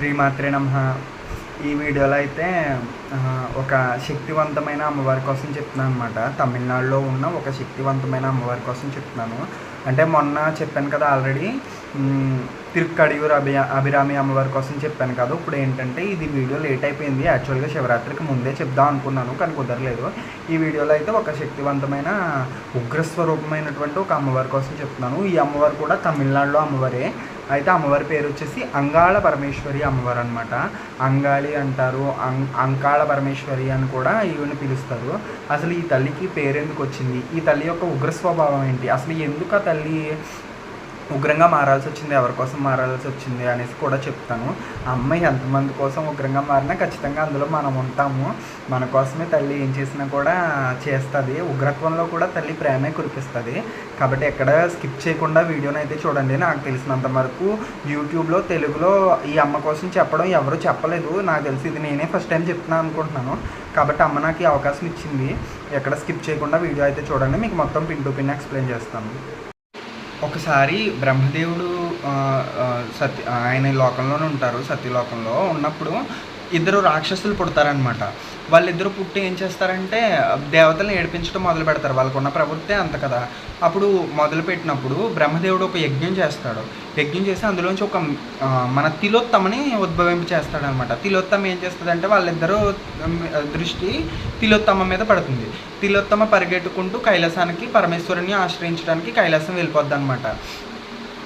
శ్రీమాత్రే నమ. ఈ వీడియోలో అయితే ఒక శక్తివంతమైన అమ్మవారి కోసం చెప్తున్నాను అనమాట తమిళనాడులో ఉన్న ఒక శక్తివంతమైన అమ్మవారి కోసం చెప్తున్నాను. అంటే మొన్న చెప్పాను కదా ఆల్రెడీ తిరుక్కడియూరు అభి అభిరామి అమ్మవారి కోసం చెప్పాను కదా. ఇప్పుడు ఏంటంటే ఇది వీడియో లేట్ అయిపోయింది. యాక్చువల్గా శివరాత్రికి ముందే చెప్దాం అనుకున్నాను కానీ కుదరలేదు. ఈ వీడియోలో అయితే ఒక శక్తివంతమైన ఉగ్రస్వరూపమైనటువంటి ఒక అమ్మవారి కోసం చెప్తున్నాను. ఈ అమ్మవారు కూడా తమిళనాడులో అమ్మవారే. అయితే అమ్మవారి పేరు వచ్చేసి అంగాళ పరమేశ్వరి అమ్మవారు అనమాట అంగాళి అంటారు అం అంకాళ పరమేశ్వరి అని కూడా ఈవిని పిలుస్తారు. అసలు ఈ తల్లికి పేరు ఎందుకు వచ్చింది? ఈ తల్లి యొక్క ఉగ్ర స్వభావం ఏంటి? అసలు ఎందుకు ఆ తల్లి ఉగ్రంగా మారాల్సి వచ్చింది ఎవరి కోసం మారాల్సి వచ్చింది అనేసి కూడా చెప్తాను. అమ్మాయి ఎంతమంది కోసం ఉగ్రంగా మారినా ఖచ్చితంగా అందులో మనం ఉంటాము. మన కోసమే తల్లి ఏం చేసినా కూడా చేస్తుంది. ఉగ్రత్వంలో కూడా తల్లి ప్రేమే కురిపిస్తుంది. కాబట్టి ఎక్కడ స్కిప్ చేయకుండా వీడియోని అయితే చూడండి. నాకు తెలిసినంత వరకు యూట్యూబ్లో తెలుగులో ఈ అమ్మ కోసం చెప్పడం ఎవరు చెప్పలేదు. నాకు తెలిసి ఇది నేనే ఫస్ట్ టైం చెప్తున్నాను అనుకుంటున్నాను. కాబట్టి అమ్మ నాకు ఈ అవకాశం ఇచ్చింది. ఎక్కడ స్కిప్ చేయకుండా వీడియో అయితే చూడండి. మీకు మొత్తం పిన్ టు పిన్ ఎక్స్ప్లెయిన్ చేస్తాను. ఒకసారి బ్రహ్మదేవుడు సత్య ఆయన ఈ లోకంలోనే ఉంటారు సత్యలోకంలో ఉన్నప్పుడు ఇద్దరు రాక్షసులు పుడతారనమాట వాళ్ళిద్దరు పుట్టి ఏం చేస్తారంటే దేవతలను ఏడిపించడం మొదలు పెడతారు. వాళ్ళకున్న ప్రవృత్తే అంత కదా. అప్పుడు మొదలుపెట్టినప్పుడు బ్రహ్మదేవుడు ఒక యజ్ఞం చేస్తాడు. యజ్ఞం చేసి అందులోంచి ఒక మన తిలోత్తమని ఉద్భవింప చేస్తాడనమాట తిలోత్తమ ఏం చేస్తుందంటే వాళ్ళిద్దరూ దృష్టి తిలోత్తమ మీద పడుతుంది. తిలోత్తమ పరిగెట్టుకుంటూ కైలాసానికి పరమేశ్వరుని ఆశ్రయించడానికి కైలాసం వెళ్ళిపోద్ది అనమాట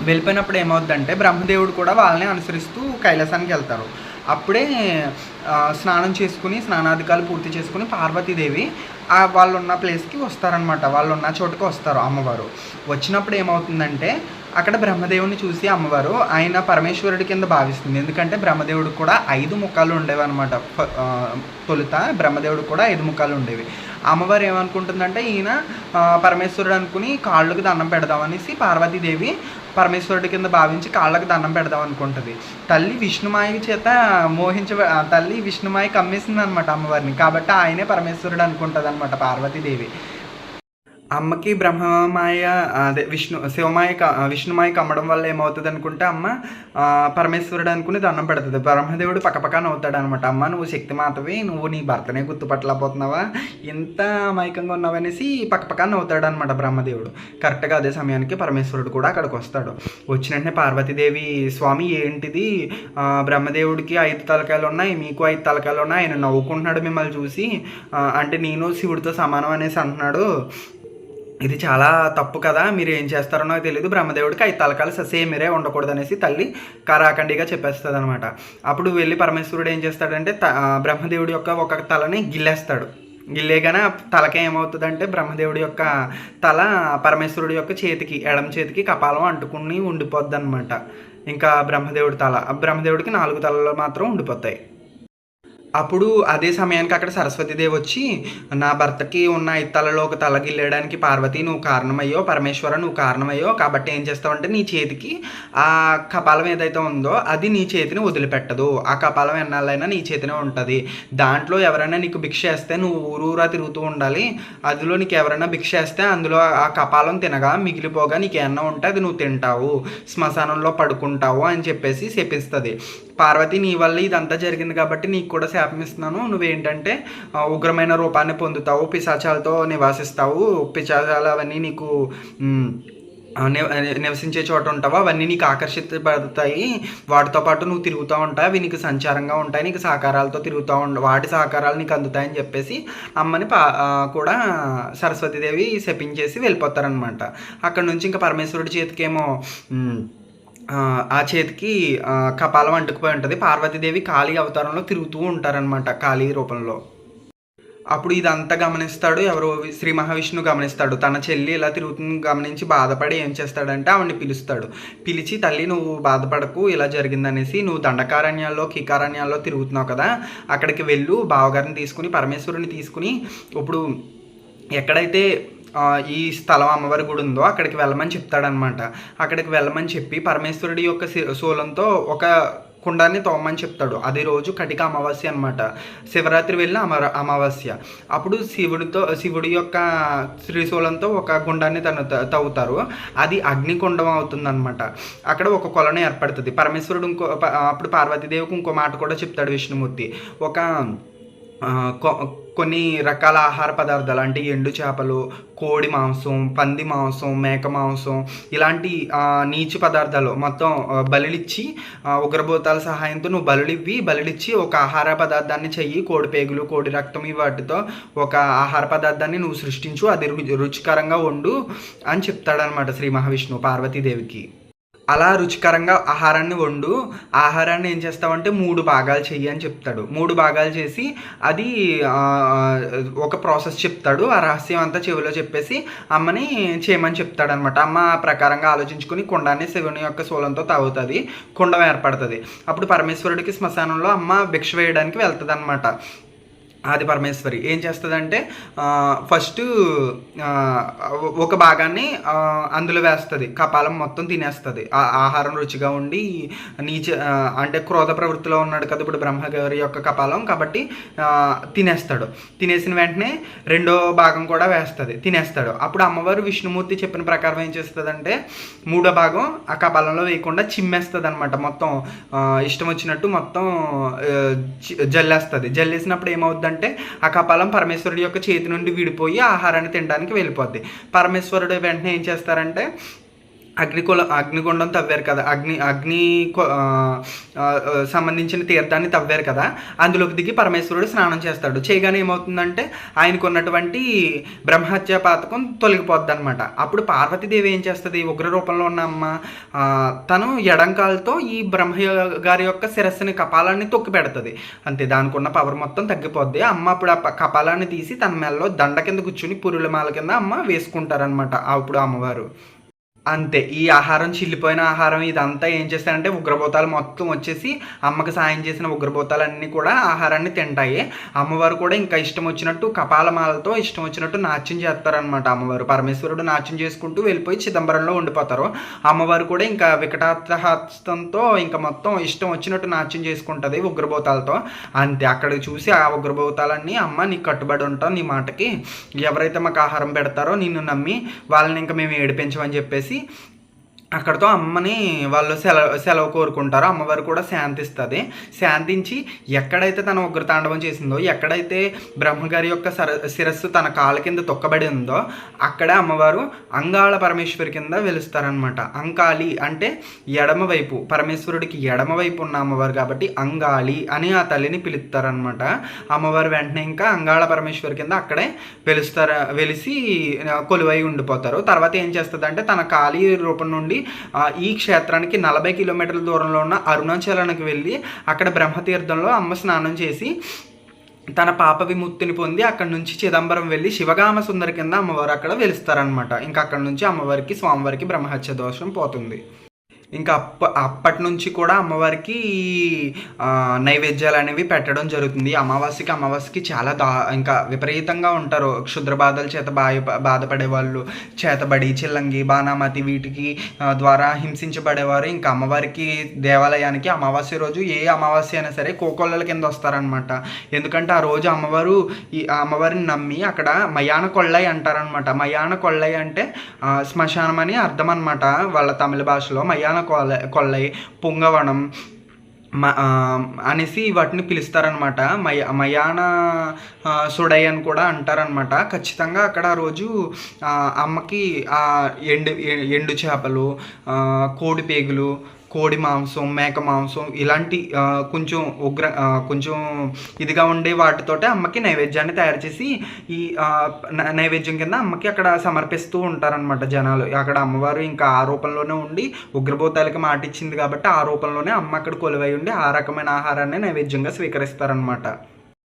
వెళ్ళిపోయినప్పుడు ఏమవుద్దంటే బ్రహ్మదేవుడు కూడా వాళ్ళని అనుసరిస్తూ కైలాసానికి వెళ్తారు. అప్పుడే స్నానం చేసుకుని స్నానాధికాలు పూర్తి చేసుకుని పార్వతీదేవి వాళ్ళు ఉన్న ప్లేస్కి వస్తారనమాట వాళ్ళు ఉన్న చోటుకి వస్తారు అమ్మవారు. వచ్చినప్పుడు ఏమవుతుందంటే అక్కడ బ్రహ్మదేవుని చూసి అమ్మవారు ఆయన పరమేశ్వరుడి కింద భావిస్తుంది. ఎందుకంటే బ్రహ్మదేవుడికి కూడా ఐదు ముఖాలు ఉండేవి అనమాట తొలుత బ్రహ్మదేవుడికి కూడా ఐదు ముఖాలు ఉండేవి. అమ్మవారు ఏమనుకుంటుందంటే ఈయన పరమేశ్వరుడు అనుకుని కాళ్ళకు దండం పెడదామనేసి పార్వతీదేవి పరమేశ్వరుడి కింద భావించి కాళ్ళకు దండం పెడదాం అనుకుంటుంది. తల్లి విష్ణుమాయ చేత మోహించ తల్లి విష్ణుమాయ కమ్మేసింది అనమాట అమ్మవారిని. కాబట్టి ఆయనే పరమేశ్వరుడు అనుకుంటుంది అనమాట పార్వతీదేవి. అమ్మకి బ్రహ్మమాయ అదే విష్ణు శివమాయ క- విష్ణుమాయ కమ్మడం వల్ల ఏమవుతుంది అనుకుంటే అమ్మ పరమేశ్వరుడు అనుకుని దండం పెడుతుంది. బ్రహ్మదేవుడు పక్కపక్క నవ్వుతాడు అనమాట అమ్మ నువ్వు శక్తిమాతవి నువ్వు నీ భర్తనే గుర్తుపట్టలేకపోతున్నావా? ఇంత అమాయకంగా ఉన్నావనేసి పక్కపక్క నవ్వుతాడు అనమాట బ్రహ్మదేవుడు. కరెక్ట్గా అదే సమయానికి పరమేశ్వరుడు కూడా అక్కడికి వస్తాడు వచ్చిన వెంటనే పార్వతీదేవి స్వామి ఏంటిది? బ్రహ్మదేవుడికి ఐదు తలకాయలు ఉన్నాయి మీకు ఐదు తలకాయలు ఉన్నాయి ఆయన నవ్వుకుంటున్నాడు మిమ్మల్ని చూసి. అంటే నేను శివుడితో సమానం అనేసి అంటున్నాడు. ఇది చాలా తప్పు కదా మీరు ఏం చేస్తారో నాకు తెలియదు బ్రహ్మదేవుడికి ఐదు తలకాలు ససేమిరే ఉండకూడదు అనేసి తల్లి కరాఖండిగా చెప్పేస్తుంది అనమాట అప్పుడు వెళ్ళి పరమేశ్వరుడు ఏం చేస్తాడంటే త- బ్రహ్మదేవుడి యొక్క ఒక తలని గిల్లేస్తాడు. గిల్లేగానే తలకేమవుతుందంటే ఏమవుతుందంటే బ్రహ్మదేవుడి యొక్క తల పరమేశ్వరుడి యొక్క చేతికి ఎడమ చేతికి కపాలం అంటుకుని ఉండిపోద్ది అనమాట ఇంకా బ్రహ్మదేవుడి తల బ్రహ్మదేవుడికి నాలుగు తలలు మాత్రం ఉండిపోతాయి. అప్పుడు అదే సమయానికి అక్కడ సరస్వతీదేవి వచ్చి నా భర్తకి ఉన్న ఐదు ఒక తలగిల్లేయడానికి పార్వతి నువ్వు కారణమయ్యో పరమేశ్వర నువ్వు కారణమయ్యో కాబట్టి ఏం చేస్తావంటే నీ చేతికి ఆ కపాలం ఏదైతే ఉందో అది నీ చేతిని వదిలిపెట్టదు. ఆ కపాలం ఎన్నాళ్ళైనా నీ చేతినే ఉంటుంది. దాంట్లో ఎవరైనా నీకు భిక్ష వేస్తే నువ్వు ఊరూరా తిరుగుతూ ఉండాలి. అందులో నీకు ఎవరైనా భిక్ష వేస్తే అందులో ఆ కపాలం తినగా మిగిలిపోగా నీకు ఏమన్నా ఉంటే అది నువ్వు తింటావు. శ్మశానంలో పడుకుంటావు అని చెప్పేసి చెప్పిస్తుంది పార్వతి నీ వల్ల ఇదంతా జరిగింది కాబట్టి నీకు కూడా శాపం ఇస్తున్నాను నువ్వేంటంటే ఉగ్రమైన రూపాన్ని పొందుతావు పిశాచాలతో నివాసిస్తావు పిశాచాలు అవన్నీ నీకు నివసించే చోట ఉంటావు అవన్నీ నీకు ఆకర్షితపడతాయి. వాటితో పాటు నువ్వు తిరుగుతూ ఉంటావు అవి నీకు సంచారంగా ఉంటాయి నీకు సహకారాలతో తిరుగుతూ ఉండ వాటి సహకారాలు నీకు అందుతాయని చెప్పేసి అమ్మని పా కూడా సరస్వతీదేవి శపించేసి వెళ్ళిపోతారనమాట అక్కడ నుంచి ఇంకా పరమేశ్వరుడి చేతికేమో ఆ, చేతికి కపాలం అంటుకుపోయి ఉంటుంది. పార్వతీదేవి కాళీ అవతారంలో తిరుగుతూ ఉంటారనమాట కాళీ రూపంలో. అప్పుడు ఇదంతా గమనిస్తాడు ఎవరో శ్రీ మహావిష్ణు గమనిస్తాడు. తన చెల్లి ఇలా తిరుగుతుంది గమనించి బాధపడి ఏం చేస్తాడంటే ఆవిడని పిలుస్తాడు. పిలిచి తల్లి నువ్వు బాధపడకు ఇలా జరిగిందనేసి నువ్వు దండకారణ్యాల్లో కీకారణ్యాల్లో తిరుగుతున్నావు కదా అక్కడికి వెళ్ళు బావగారిని తీసుకుని పరమేశ్వరుని తీసుకుని ఇప్పుడు ఎక్కడైతే ఈ స్థలం అమ్మవారి గుడి ఉందో అక్కడికి వెళ్ళమని చెప్తాడనమాట. అక్కడికి వెళ్ళమని చెప్పి పరమేశ్వరుడి యొక్క శి- శూలంతో ఒక కుండాన్ని తోమని చెప్తాడు. అది రోజు కటిక అమావాస్య అనమాట శివరాత్రి వెళ్ళిన అమర అమావాస్య. అప్పుడు శివుడితో శివుడి యొక్క శ్రీశూలంతో ఒక గుండాన్ని తను తవ్వుతారు. అది అగ్నికుండం అవుతుంది అనమాట అక్కడ ఒక కొలను ఏర్పడుతుంది. పరమేశ్వరుడు ఇంకో అప్పుడు పార్వతీదేవికి ఇంకో మాట కూడా చెప్తాడు విష్ణుమూర్తి. ఒక కొన్ని రకాల ఆహార పదార్థాలు అంటే ఎండు చేపలు కోడి మాంసం పంది మాంసం మేక మాంసం ఇలాంటి నీచు పదార్థాలు మొత్తం బలిలిచ్చి బలులిచ్చి ఉగ్రభూతాల సహాయంతో నువ్వు బలులివ్వి బలులిచ్చి ఒక ఆహార పదార్థాన్ని చెయ్యి కోడి పేగులు కోడి రక్తం వాటితో ఒక ఆహార పదార్థాన్ని నువ్వు సృష్టించు అది రుచికరంగా వండు అని చెప్తాడనమాట శ్రీ మహావిష్ణువు పార్వతీదేవికి. అలా రుచికరంగా ఆహారాన్ని వండు. ఆహారాన్ని ఏం చేస్తావంటే మూడు భాగాలు చెయ్యి అని చెప్తాడు. మూడు భాగాలు చేసి అది ఒక ప్రాసెస్ చెప్తాడు. ఆ రహస్యం అంతా చెవిలో చెప్పేసి అమ్మని చేయమని చెప్తాడు అనమాట అమ్మ ఆ ప్రకారంగా ఆలోచించుకుని కుండాన్ని శివుని యొక్క శూలంతో తాగుతుంది. కుండం ఏర్పడుతుంది. అప్పుడు పరమేశ్వరుడికి శ్మశానంలో అమ్మ భిక్ష వేయడానికి వెళ్తుంది అనమాట ఆది పరమేశ్వరి ఏం చేస్తుందంటే ఫస్ట్ ఒక భాగాన్ని అందులో వేస్తుంది. కపాలం మొత్తం తినేస్తుంది. ఆ ఆహారం రుచిగా ఉండి నీచ అంటే క్రోధ ప్రవృత్తిలో ఉన్నాడు కదా ఇప్పుడు బ్రహ్మగారి యొక్క కపాలం కాబట్టి తినేస్తాడు. తినేసిన వెంటనే రెండో భాగం కూడా వేస్తుంది. తినేస్తాడు. అప్పుడు అమ్మవారు విష్ణుమూర్తి చెప్పిన ప్రకారం ఏం చేస్తుందంటే మూడో భాగం ఆ కపాలంలో వేయకుండా చిమ్మేస్తుంది అనమాట మొత్తం ఇష్టం వచ్చినట్టు మొత్తం జల్లేస్తుంది. జల్లేసినప్పుడు ఏమవుద్దంటే ఆ కపాలం పరమేశ్వరుడి యొక్క చేతి నుండి విడిపోయి ఆహారాన్ని తినడానికి వెళ్ళిపోద్ది. పరమేశ్వరుడు వెంటనే ఏం చేస్తారంటే అగ్నికుల అగ్నిగుండం తవ్వారు కదా. అగ్ని అగ్ని సంబంధించిన తీర్థాన్ని తవ్వారు కదా. అందులోకి దిగి పరమేశ్వరుడు స్నానం చేస్తాడు. చేయగానే ఏమవుతుందంటే ఆయనకు ఉన్నటువంటి బ్రహ్మహత్య పాతకం తొలగిపోద్ది అనమాట అప్పుడు పార్వతీదేవి ఏం చేస్తుంది? ఉగ్ర రూపంలో ఉన్న అమ్మ తను ఎడంకాలతో ఈ బ్రహ్మ గారి యొక్క శిరస్సుని కపాలాన్ని తొక్కి పెడుతుంది. అంతే దానికి ఉన్న పవర్ మొత్తం తగ్గిపోద్ది. అమ్మ అప్పుడు ఆ కపాలాన్ని తీసి తన మెల్లో దండ కింద కూర్చుని పురుల మాల కింద అమ్మ వేసుకుంటారనమాట అప్పుడు అమ్మవారు. అంతే. ఈ ఆహారం చిల్లిపోయిన ఆహారం ఇదంతా ఏం చేస్తారంటే ఉగ్రభూతాలు మొత్తం వచ్చేసి అమ్మకి సాయం చేసిన ఉగ్రభూతాలన్నీ కూడా ఆహారాన్ని తింటాయి. అమ్మవారు కూడా ఇంకా ఇష్టం వచ్చినట్టు కపాలమాలతో ఇష్టం వచ్చినట్టు నాట్యం చేస్తారనమాట అమ్మవారు. పరమేశ్వరుడు నాట్యం చేసుకుంటూ వెళ్ళిపోయి చిదంబరంలో ఉండిపోతారు. అమ్మవారు కూడా ఇంకా వికటాత్రహస్తంతో ఇంకా మొత్తం ఇష్టం వచ్చినట్టు నాట్యం చేసుకుంటుంది ఉగ్రభూతాలతో. అంతే. అక్కడ చూసి ఆ ఉగ్రభూతాలన్నీ అమ్మ నీకు కట్టుబడి ఉంటాం నీ మాటకి. ఎవరైతే మాకు ఆహారం పెడతారో నిన్ను నమ్మి వాళ్ళని ఇంకా మేము ఏడిపించమని చెప్పేసి sí, అక్కడతో అమ్మని వాళ్ళు సెలవు సెలవు కోరుకుంటారో. అమ్మవారు కూడా శాంతిస్తుంది. శాంతించి ఎక్కడైతే తన ఉగ్రతాండవం చేసిందో ఎక్కడైతే బ్రహ్మగారి యొక్క సర శిరస్సు తన కాళ్ళ కింద తొక్కబడి ఉందో అక్కడే అమ్మవారు అంగాళ పరమేశ్వరి కింద వెలుస్తారనమాట అంకాళి అంటే ఎడమవైపు పరమేశ్వరుడికి ఎడమవైపు ఉన్న అమ్మవారు కాబట్టి అంగాళి అని ఆ తల్లిని పిలుస్తారనమాట అమ్మవారు వెంటనే ఇంకా అంగాళ పరమేశ్వరి కింద అక్కడే వెలుస్తారు వెలిసి కొలువై ఉండిపోతారు. తర్వాత ఏం చేస్తుంది అంటే తన ఖాళీ రూపం నుండి ఈ క్షేత్రానికి నలభై కిలోమీటర్ల దూరంలో ఉన్న అరుణాచలానికి వెళ్ళి అక్కడ బ్రహ్మతీర్థంలో అమ్మ స్నానం చేసి తన పాప విముక్తిని పొంది అక్కడ నుంచి చిదంబరం వెళ్ళి శివగామ సుందరి కింద అమ్మవారు అక్కడ వెలుస్తారనమాట ఇంకా అక్కడ నుంచి అమ్మవారికి స్వామివారికి బ్రహ్మహత్య దోషం పోతుంది. ఇంకా అప్ప అప్పటి నుంచి కూడా అమ్మవారికి నైవేద్యాలు అనేవి పెట్టడం జరుగుతుంది. అమావాస్యకి అమావాస్యకి చాలా దా ఇంకా విపరీతంగా ఉంటారు. క్షుద్ర బాధల చేత బాధ బాధపడే వాళ్ళు చేతబడి చిల్లంగి బాణామతి వీటికి ద్వారా హింసించబడేవారు. ఇంకా అమ్మవారికి దేవాలయానికి అమావాస్య రోజు ఏ అమావాస్య అయినా సరే కోకొల్లల కింద వస్తారనమాట ఎందుకంటే ఆ రోజు అమ్మవారు ఈ అమ్మవారిని నమ్మి అక్కడ మయాన కొళ్ళై అంటారనమాట మయాన కొళ్ళై అంటే శ్మశానం అని అర్థం అనమాట వాళ్ళ తమిళ భాషలో. మయాన కొల్ల కొల్లై పుంగవనం అనేసి వాటిని పిలుస్తారనమాట మయ మయాన సుడై అని కూడా అంటారనమాట ఖచ్చితంగా అక్కడ ఆ రోజు అమ్మకి ఆ ఎండు ఎండు చేపలు కోడి పేగులు కోడి మాంసం మేక మాంసం ఇలాంటి కొంచెం ఉగ్ర కొంచెం ఇదిగా ఉండే వాటితోటే అమ్మకి నైవేద్యాన్ని తయారు చేసి ఈ నైవేద్యం కింద అమ్మకి అక్కడ సమర్పిస్తూ ఉంటారనమాట జనాలు. అక్కడ అమ్మవారు ఇంకా ఆ రూపంలోనే ఉండి ఉగ్రభూతాలకి మాట ఇచ్చింది కాబట్టి ఆ రూపంలోనే అమ్మ అక్కడ కొలువై ఉండి ఆ రకమైన ఆహారాన్ని నైవేద్యంగా స్వీకరిస్తారనమాట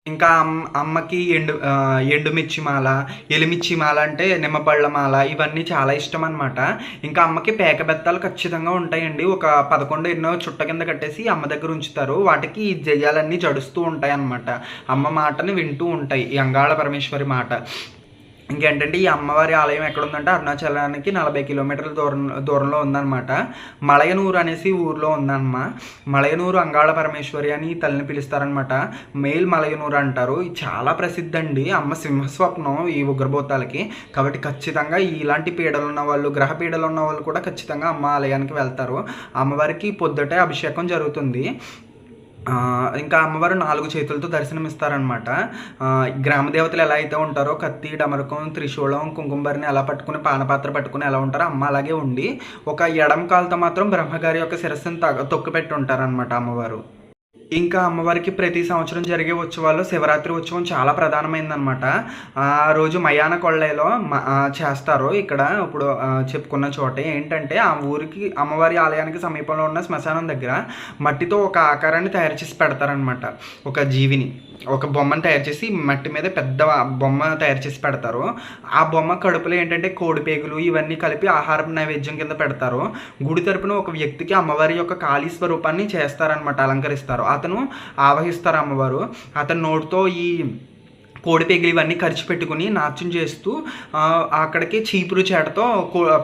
ఇంకా అమ్ అమ్మకి ఎండు ఎండుమిర్చి మాల ఎలిమిర్చి మాల అంటే నిమ్మపళ్ళ మాల ఇవన్నీ చాలా ఇష్టం అనమాట ఇంకా అమ్మకి పేకబెత్తాలు ఖచ్చితంగా ఉంటాయండి. ఒక పదకొండు ఎన్నో చుట్ట కింద కట్టేసి అమ్మ దగ్గర ఉంచుతారు. వాటికి ఈ జయాలన్నీ జడుస్తూ ఉంటాయి అన్నమాట అమ్మ మాటని వింటూ ఉంటాయి. ఈ అంగాళ పరమేశ్వరి మాట. ఇంకేంటంటే ఈ అమ్మవారి ఆలయం ఎక్కడ ఉందంటే అరుణాచలానికి నలభై కిలోమీటర్ల దూరం దూరంలో ఉందన్నమాట. మలయనూరు అనేసి ఊర్లో ఉందన్నమా. మలయనూరు అంగాళ పరమేశ్వరి అని తల్లిని పిలుస్తారనమాట మేల్ మలయనూరు అంటారు. ఇది చాలా ప్రసిద్ధి అండి అమ్మ సింహస్వప్నం ఈ ఉగ్రభూతాలకి. కాబట్టి ఖచ్చితంగా ఇలాంటి పీడలు ఉన్న వాళ్ళు గ్రహ పీడలు ఉన్న వాళ్ళు కూడా ఖచ్చితంగా అమ్మ ఆలయానికి వెళ్తారు. అమ్మవారికి పొద్దుటే అభిషేకం జరుగుతుంది. ఇంకా అమ్మవారు నాలుగు చేతులతో దర్శనమిస్తారనమాట గ్రామ దేవతలు ఎలా అయితే ఉంటారో కత్తి డమరకం త్రిశూలం కుంకుమరిని ఎలా పట్టుకుని పానపాత్ర పట్టుకుని ఎలా ఉంటారో అమ్మ అలాగే ఉండి ఒక ఎడం కాలుతో మాత్రం బ్రహ్మగారి యొక్క శిరస్సును తొక్కు పెట్టి ఉంటారనమాట అమ్మవారు. ఇంకా అమ్మవారికి ప్రతి సంవత్సరం జరిగే ఉత్సవాల్లో శివరాత్రి ఉత్సవం చాలా ప్రధానమైందనమాట ఆ రోజు మయాన కొళ్ళలో చేస్తారు ఇక్కడ ఇప్పుడు చెప్పుకున్న చోట. ఏంటంటే ఆ ఊరికి అమ్మవారి ఆలయానికి సమీపంలో ఉన్న శ్మశానం దగ్గర మట్టితో ఒక ఆకారాన్ని తయారు చేసి పెడతారనమాట ఒక జీవిని. ఒక బొమ్మను తయారు చేసి మట్టి మీద పెద్ద బొమ్మ తయారు చేసి పెడతారు. ఆ బొమ్మ కడుపులో ఏంటంటే కోడి పేగులు ఇవన్నీ కలిపి ఆహారం నైవేద్యం కింద పెడతారు. గుడి తరపున ఒక వ్యక్తికి అమ్మవారి యొక్క కాళీ స్వరూపాన్ని చేస్తారనమాట అలంకరిస్తారు. అతను ఆవహిస్తారు అమ్మవారు. అతను నోటితో ఈ కోడి పేగులు ఇవన్నీ ఖర్చు పెట్టుకుని నాట్యం చేస్తూ అక్కడికి చీపురు చేటతో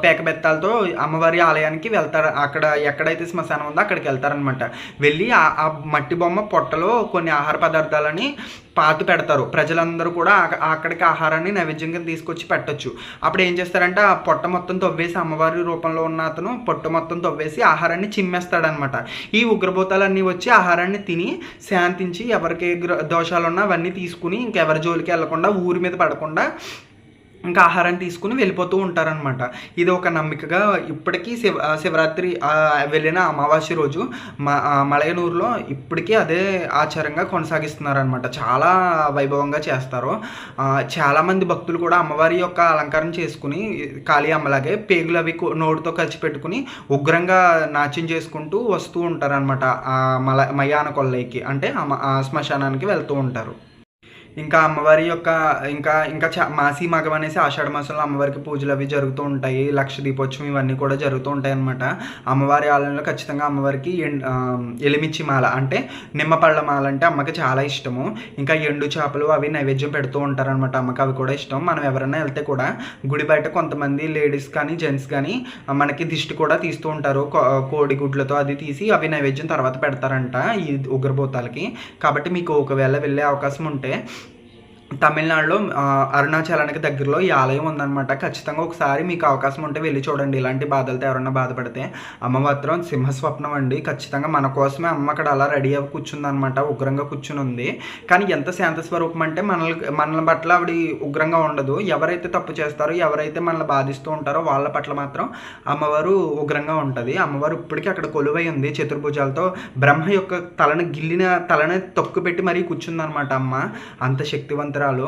పేకబెత్తాలతో అమ్మవారి ఆలయానికి వెళ్తారు. అక్కడ ఎక్కడైతే శ్మశానం ఉందో అక్కడికి వెళ్తారనమాట వెళ్ళి ఆ మట్టి బొమ్మ పొట్టలో కొన్ని ఆహార పదార్థాలని పాతు పెడతారు. ప్రజలందరూ కూడా అక్కడికి ఆహారాన్ని నైవేద్యం కింద తీసుకొచ్చి పెట్టచ్చు. అప్పుడు ఏం చేస్తారంటే ఆ పొట్ట మొత్తం తవ్వేసి అమ్మవారి రూపంలో ఉన్న అతను పొట్ట మొత్తం తవ్వేసి ఆహారాన్ని చిమ్మేస్తాడనమాట ఈ ఉగ్రభూతాలన్నీ వచ్చి ఆహారాన్ని తిని శాంతించి ఎవరికి దోషాలు ఉన్నా అవన్నీ తీసుకుని ఇంకెవరి జోలికి వెళ్ళకుండా ఊరి మీద పడకుండా ఇంకా ఆహారం తీసుకుని వెళ్ళిపోతూ ఉంటారనమాట ఇది ఒక నమ్మికగా ఇప్పటికీ శివ శివరాత్రి వెళ్ళిన అమావాస్య రోజు మలయనూరులో ఇప్పటికీ అదే ఆచారంగా కొనసాగిస్తున్నారనమాట చాలా వైభవంగా చేస్తారు. చాలామంది భక్తులు కూడా అమ్మవారి యొక్క అలంకారం చేసుకుని కాళీ అమ్మలాగే పేగులు అవి నోటితో కలిసి పెట్టుకుని ఉగ్రంగా నాట్యం చేసుకుంటూ వస్తూ ఉంటారనమాట మల మయాన కొల్లైకి అంటే శ్మశానానికి వెళ్తూ ఉంటారు. ఇంకా అమ్మవారి యొక్క ఇంకా ఇంకా చ మాసి మగం అనేసి ఆషాఢ మాసంలో అమ్మవారికి పూజలు అవి జరుగుతూ ఉంటాయి. లక్ష దీపోత్సవం ఇవన్నీ కూడా జరుగుతూ ఉంటాయి అనమాట అమ్మవారి ఆలయంలో ఖచ్చితంగా అమ్మవారికి ఎలిమిచ్చి మాల అంటే నిమ్మపళ్ళ మాల అంటే అమ్మకి చాలా ఇష్టము. ఇంకా ఎండు చేపలు అవి నైవేద్యం పెడుతూ ఉంటారనమాట అమ్మకి అవి కూడా ఇష్టం. మనం ఎవరైనా వెళ్తే కూడా గుడి బయట కొంతమంది లేడీస్ కానీ జెంట్స్ కానీ మనకి దిష్టి కూడా తీస్తూ ఉంటారు. కోడి గుడ్లతో అది తీసి అవి నైవేద్యం తర్వాత పెడతారంట ఈ ఉగ్రభూతాలకి. కాబట్టి మీకు ఒకవేళ వెళ్ళే అవకాశం ఉంటే తమిళనాడులో అరుణాచలానికి దగ్గరలో ఈ ఆలయం ఉందన్నమాట. ఖచ్చితంగా ఒకసారి మీకు అవకాశం ఉంటే వెళ్ళి చూడండి. ఇలాంటి బాధలతో ఎవరన్నా బాధపడితే అమ్మ మాత్రం సింహస్వప్నం అండి. ఖచ్చితంగా మన కోసమే అమ్మ అక్కడ అలా రెడీ అవి కూర్చుందనమాట ఉగ్రంగా కూర్చుని ఉంది. కానీ ఎంత శాంత స్వరూపం అంటే మనల్ని మన పట్ల ఆవిడ ఉగ్రంగా ఉండదు. ఎవరైతే తప్పు చేస్తారో ఎవరైతే మనల్ని బాధిస్తూ ఉంటారో వాళ్ళ పట్ల మాత్రం అమ్మవారు ఉగ్రంగా ఉంటుంది. అమ్మవారు ఇప్పటికీ అక్కడ కొలువై ఉంది. చతుర్భుజాలతో బ్రహ్మ యొక్క తలను గిల్లిన తలని తొక్కు పెట్టి మరీ కూర్చుందనమాట అమ్మ. అంత శక్తివంతురాలు నక్షత్రాలు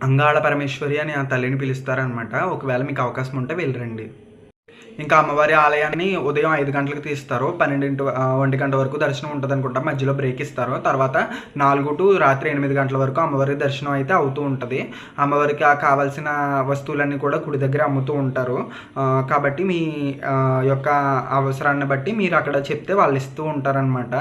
అంగాళ పరమేశ్వరి అని ఆ తల్లిని పిలుస్తారనమాట ఒకవేళ మీకు అవకాశం ఉంటే వెళ్ళరండి ఇంకా అమ్మవారి ఆలయాన్ని ఉదయం ఐదు గంటలకు తీస్తారు పన్నెండింటి ఒంటి గంట వరకు దర్శనం ఉంటుంది అనుకుంటా మధ్యలో బ్రేక్ ఇస్తారు. తర్వాత నాలుగు టు రాత్రి ఎనిమిది గంటల వరకు అమ్మవారి దర్శనం అయితే అవుతూ ఉంటుంది. అమ్మవారికి కావాల్సిన వస్తువులన్నీ కూడా గుడి దగ్గర అమ్ముతూ ఉంటారు. కాబట్టి మీ యొక్క అవసరాన్ని బట్టి మీరు అక్కడ చెప్తే వాళ్ళు ఇస్తూ ఉంటారనమాట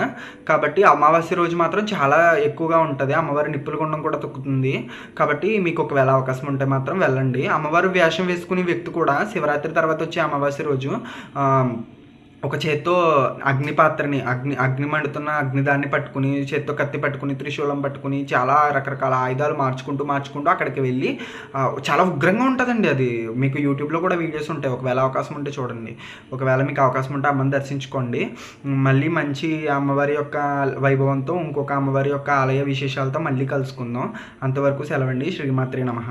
కాబట్టి అమావాస్య రోజు మాత్రం చాలా ఎక్కువగా ఉంటుంది. అమ్మవారి నిప్పుల గుండం కూడా తొక్కుతుంది. కాబట్టి మీకు ఒకవేళ అవకాశం ఉంటే మాత్రం వెళ్ళండి. అమ్మవారు వేషం వేసుకునే వ్యక్తి కూడా శివరాత్రి తర్వాత వచ్చే అమావాస్య రోజు ఒక చేత్తో అగ్ని పాత్రని అగ్ని అగ్ని మండుతున్న అగ్నిదాన్ని పట్టుకుని చేత్తో కత్తి పట్టుకుని త్రిశూలం పట్టుకుని చాలా రకరకాల ఆయుధాలు మార్చుకుంటూ మార్చుకుంటూ అక్కడికి వెళ్ళి చాలా ఉగ్రంగా ఉంటుందండి అది. మీకు యూట్యూబ్లో కూడా వీడియోస్ ఉంటాయి. ఒకవేళ అవకాశం ఉంటే చూడండి. ఒకవేళ మీకు అవకాశం ఉంటే అమ్మని దర్శించుకోండి. మళ్ళీ మంచి అమ్మవారి యొక్క వైభవంతో ఇంకొక అమ్మవారి యొక్క ఆలయ విశేషాలతో మళ్ళీ కలుసుకుందాం. అంతవరకు సెలవండి. శ్రీమాత్రి నమ.